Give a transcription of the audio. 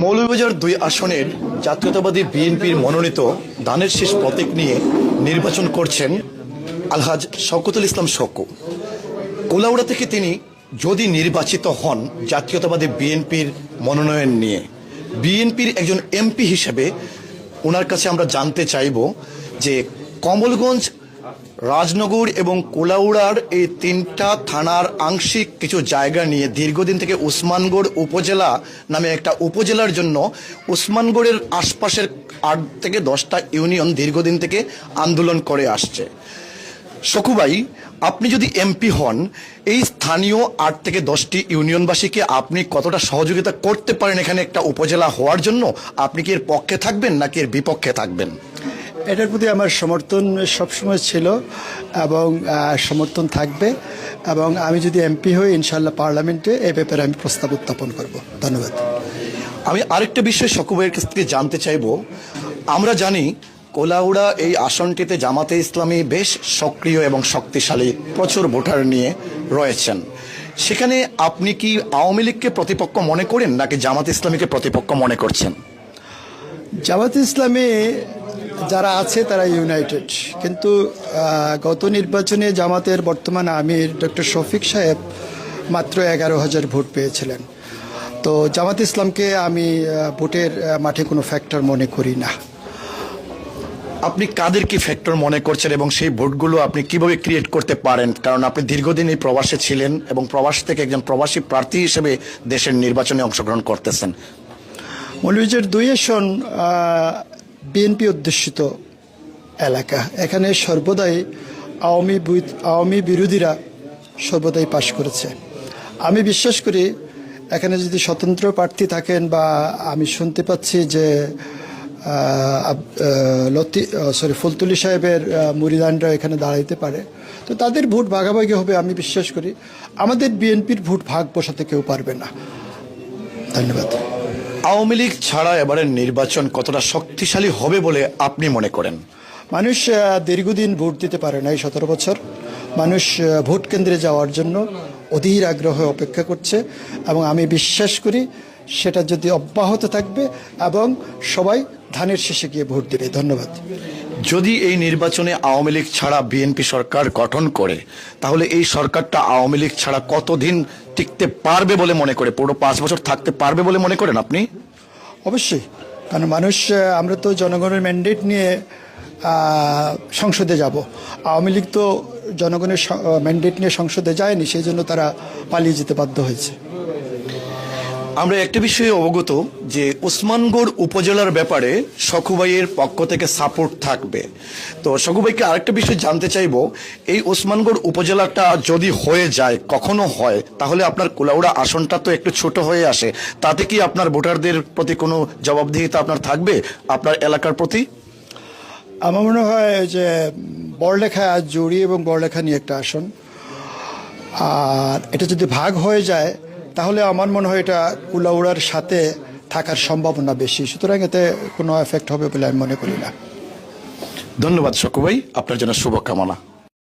মৌলভীবাজার দুই আসনের জাতীয়তাবাদী বিএনপির মনোনীত দানের শেষ প্রতীক নিয়ে নির্বাচন করছেন আলহাজ শওকতুল ইসলাম শকু কোলাউড়া থেকে তিনি যদি নির্বাচিত হন জাতীয়তাবাদী বিএনপির মনোনয়ন নিয়ে। বিএনপির একজন এমপি হিসেবে ওনার কাছে আমরা জানতে চাইব যে কমলগঞ্জ রাজনগর এবং কোলাউড়ার এই তিনটা থানার আংশিক কিছু জায়গা নিয়ে দীর্ঘদিন থেকে উসমানগড় উপজেলা নামে একটা উপজেলার জন্য উসমানগড়ের আশপাশের আট থেকে দশটা ইউনিয়ন দীর্ঘদিন থেকে আন্দোলন করে আসছে। শকুবাই আপনি যদি এমপি হন, এই স্থানীয় আট থেকে দশটি ইউনিয়নবাসীকে আপনি কতটা সহযোগিতা করতে পারেন এখানে একটা উপজেলা হওয়ার জন্য? আপনি কি এর পক্ষে থাকবেন নাকি এর বিপক্ষে থাকবেন? এটার প্রতি আমার সমর্থন সবসময় ছিল এবং সমর্থন থাকবে এবং আমি যদি এমপি হই ইনশাল্লাহ পার্লামেন্টে এ ব্যাপারে আমি প্রস্তাব উত্থাপন করব। ধন্যবাদ। আমি আরেকটা বিষয় শকুবাইয়ের কাছ থেকে জানতে চাইব। আমরা জানি কোলাউড়া এই আসনটিতে জামাতে ইসলামী বেশ সক্রিয় এবং শক্তিশালী প্রচুর ভোটার নিয়ে রয়েছেন। সেখানে আপনি কি আওয়ামী লীগকে প্রতিপক্ষ মনে করেন নাকি জামাতে ইসলামীকে প্রতিপক্ষ মনে করছেন? জামাত ইসলামে যারা আছে তারা ইউনাইটেড। কিন্তু গত নির্বাচনে জামাতের বর্তমান আমির ডক্টর শফিক সাহেব মাত্র এগারো হাজার ভোট পেয়েছিলেন। তো জামাত ইসলামকে আমি ভোটের মাঠে কোনো ফ্যাক্টর মনে করি না। আপনি কাদের কি ফ্যাক্টর মনে করছেন এবং সেই ভোটগুলো আপনি কীভাবে ক্রিয়েট করতে পারেন? কারণ আপনি দীর্ঘদিন এই প্রবাসে ছিলেন এবং প্রবাস থেকে একজন প্রবাসী প্রার্থী হিসেবে দেশের নির্বাচনে অংশগ্রহণ করতেছেন। মৌলভীজের দুই আসন বিএনপি অধ্যুষিত এলাকা। এখানে সর্বদাই আওয়ামী আওয়ামী বিরোধীরা সর্বদাই পাশ করেছে। আমি বিশ্বাস করি, এখানে যদি স্বতন্ত্র প্রার্থী থাকেন বা আমি শুনতে পাচ্ছি যে লতি সরি ফুলতুলি সাহেবের মুরিদানরা এখানে দাঁড়াইতে পারে। তো তাদের ভোট ভাগাভাগি হবে আমি বিশ্বাস করি। আমাদের বিএনপির ভোট ভাগ বসাতে কেউ পারবে না। ধন্যবাদ। আওয়ামী লীগ ছাড়া এবারের নির্বাচন কতটা শক্তিশালী হবে বলে আপনি মনে করেন? মানুষ দীর্ঘদিন ভোট দিতে পারে নাই সতেরো বছর। মানুষ ভোট কেন্দ্রে যাওয়ার জন্য অধীর আগ্রহে অপেক্ষা করছে এবং আমি বিশ্বাস করি সেটা যদি অব্যাহত থাকবে এবং সবাই ধানের শেষে গিয়ে ভোট দেবে। ধন্যবাদ। যদি এই নির্বাচনে আওয়ামী লীগ ছাড়া বিএনপি সরকার গঠন করে, তাহলে এই সরকারটা আওয়ামী লীগ ছাড়া কতদিন টিকতে পারবে বলে মনে করে? পুরো পাঁচ বছর থাকতে পারবে বলে মনে করেন আপনি? অবশ্যই। কারণ মানুষ আমরা তো জনগণের ম্যান্ডেট নিয়ে সংসদে যাব। আওয়ামী লীগ তো জনগণের ম্যান্ডেট নিয়ে সংসদে যায়নি, সেই জন্য তারা পালিয়ে যেতে বাধ্য হয়েছে। আমরা একটা বিষয়ে অবগত যে ওসমানগড় উপজেলার ব্যাপারে সখুবাইয়ের পক্ষ থেকে সাপোর্ট থাকবে। তো সখুবাইকে আরেকটা বিষয় জানতে চাইব, এই ওসমানগড় উপজেলাটা যদি হয়ে যায়, কখনো হয়, তাহলে আপনার কুলাউড়া আসনটা তো একটু ছোট হয়ে আসে। তাতে কি আপনার ভোটারদের প্রতি কোনো জবাবদিহিতা আপনার থাকবে, আপনার এলাকার প্রতি? আমার মনে হয় যে বড়লেখা জুড়ি এবং বড়লেখা নিয়ে একটা আসন। আর এটা যদি ভাগ হয়ে যায় তাহলে আমার মনে হয় এটা কুলাউড়ার সাথে থাকার সম্ভাবনা বেশি। সুতরাং এতে কোনো এফেক্ট হবে বলে আমি মনে করি না। ধন্যবাদ সকুবাই আপনার জন্য শুভকামনা।